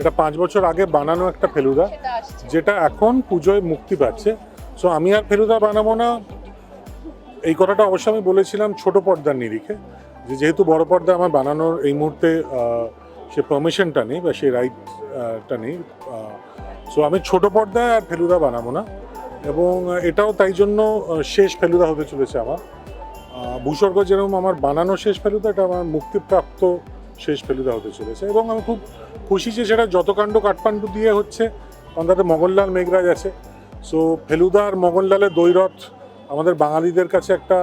এটা পাঁচ বছর আগে বানানো একটা ফেলুদা যেটা এখন পুজোয় মুক্তি পাচ্ছে। সো আমি আর ফেলুদা বানাবো না। এই কথাটা অবশ্য আমি বলেছিলাম ছোট পর্দার নিরিখে যে যেহেতু বড় পর্দা আমার বানানোর এই মুহূর্তে সে পারমিশনটা নেই বা সেই রাইটটা নেই সো আমি ছোট পর্দায় আর ফেলুদা বানাবো না। এবং এটাও তাই জন্য শেষ ফেলুদা হতে চলেছে আমার। ভূস্বর্গ যেরকম আমার বানানো শেষ ফেলুদা এটা আমার মুক্তিপ্রাপ্ত শেষ ফেলুদা হতে চলেছে। এবং আমি খুব খুশি যে সেটা যতকাণ্ড কাঠমান্ডু দিয়ে হচ্ছে তাতে মগনলাল মেঘরাজ আছে। সো ফেলুদা আর মগনলালের দৈরথ আমাদের বাঙালিদের কাছে একটা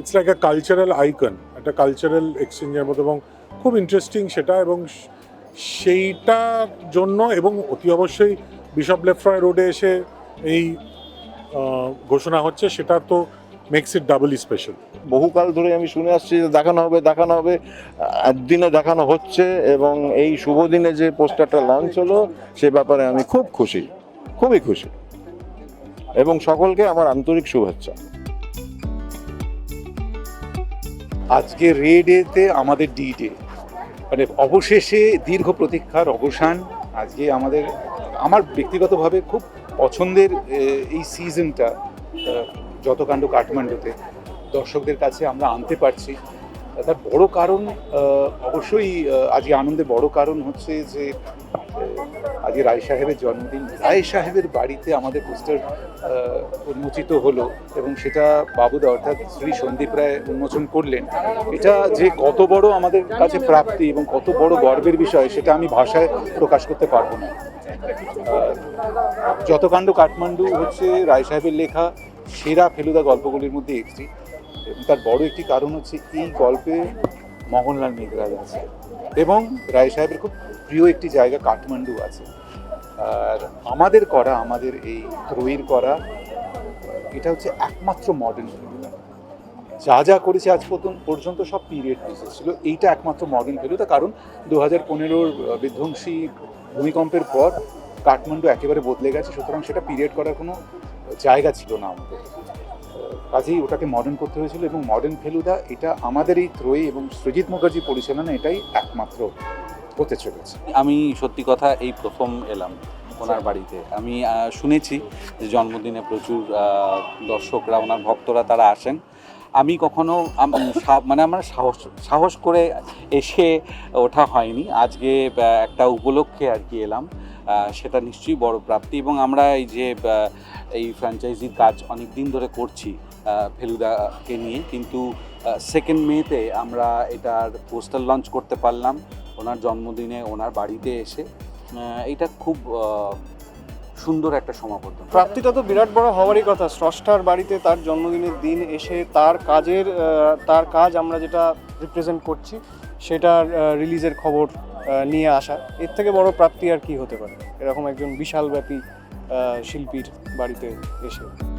it's like a cultural icon একটা কালচারাল এক্সচেঞ্জের মতো এবং খুব ইন্টারেস্টিং সেটা এবং সেইটার জন্য এবং অতি অবশ্যই বিশপ লেফ্রয় রোডে এসে এই ঘোষণা হচ্ছে, সেটা তো মেক্স ইট ডাবলি স্পেশাল বহুকাল ধরে আমি শুনে আসছি যে দেখানো হবে দেখানো হবে একদিনে দেখানো হচ্ছে এবং এই শুভ দিনে যে পোস্টারটা লঞ্চ হলো সে ব্যাপারে আমি খুব খুশি খুবই খুশি। এবং সকলকে আমার আন্তরিক শুভেচ্ছা। আজকে রে ডেতে আমাদের ডি ডে মানে অবশেষে দীর্ঘ প্রতীক্ষার অবসান। আজকে আমাদের আমার ব্যক্তিগতভাবে খুব পছন্দের এই সিজনটা যত কাণ্ড কাঠমান্ডুতে দর্শকদের কাছে আমরা আনতে পারছি। তার বড় কারণ অবশ্যই আজকে আনন্দের বড় কারণ হচ্ছে যে আজকে রায় সাহেবের জন্মদিন। রায় সাহেবের বাড়িতে আমাদের পোস্টার উন্মোচিত হলো এবং সেটা বাবুদা, অর্থাৎ শ্রী সন্দীপ রায় উন্মোচন করলেন। এটা যে কত বড় আমাদের কাছে প্রাপ্তি এবং কত বড় গর্বের বিষয়, সেটা আমি ভাষায় প্রকাশ করতে পারব না। যতকাণ্ড কাঠমান্ডু হচ্ছে রায় সাহেবের লেখা সেরা ফেলুদা গল্পগুলির মধ্যে একটি। তার বড় একটি কারণ হচ্ছে এই গল্পে মোহনলাল মেঘরাজ আছে। এবং রায় সাহেবের খুব প্রিয় একটি জায়গা কাঠমান্ডু আছে। আর আমাদের করা, আমাদের এই ত্রয়ীর করা, এটা হচ্ছে একমাত্র মডার্ন ফেলুদা। যা যা করেছে আজ পর্যন্ত- পর্যন্ত সব পিরিয়ড পিসেস ছিল। এইটা একমাত্র মডার্ন ফেলুদা। কারণ দু হাজার পনেরোর বিধ্বংসী ভূমিকম্পের পর কাঠমান্ডু একেবারে বদলে গেছে। সুতরাং সেটা পিরিয়ড করার কোনো জায়গা ছিল না আমাদের। কাজেই ওটাকে মডার্ন করতে হয়েছিল এবং মডার্ন ফেলুদা এটা আমাদের এই ত্রয়ী এবং সৃজিত মুখার্জি পরিচালনা এটাই একমাত্র হতে চলেছে। আমি সত্যি কথা এই প্রথম এলাম ওনার বাড়িতে। আমি শুনেছি যে জন্মদিনে প্রচুর দর্শকরা, ওনার ভক্তরা তারা আসেন। আমি কখনো মানে আমার সাহস সাহস করে এসে ওঠা হয়নি। আজকে একটা উপলক্ষে আর কি এলাম। সেটা নিশ্চয়ই বড় প্রাপ্তি। এবং আমরা এই যে এই ফ্র্যাঞ্চাইজির কাজ অনেক দিন ধরে করছি ফেলুদাকে নিয়ে। কিন্তু সেকেন্ড মেতে আমরা এটার পোস্টার লঞ্চ করতে পারলাম। ওনার জন্মদিনে, ওনার বাড়িতে এসে এটা খুব সুন্দর একটা সমাবর্তন। প্রাপ্তিটা তো বিরাট বড় হওয়ারই কথা। স্রষ্টার বাড়িতে তার জন্মদিনের দিন এসে তার কাজের তার কাজ আমরা যেটা রিপ্রেজেন্ট করছি, সেটার রিলিজের খবর নিয়ে আসা। এর থেকে বড় প্রাপ্তি আর কি হতে পারে? এরকম একজন বিশাল ব্যাপী শিল্পীর বাড়িতে এসে।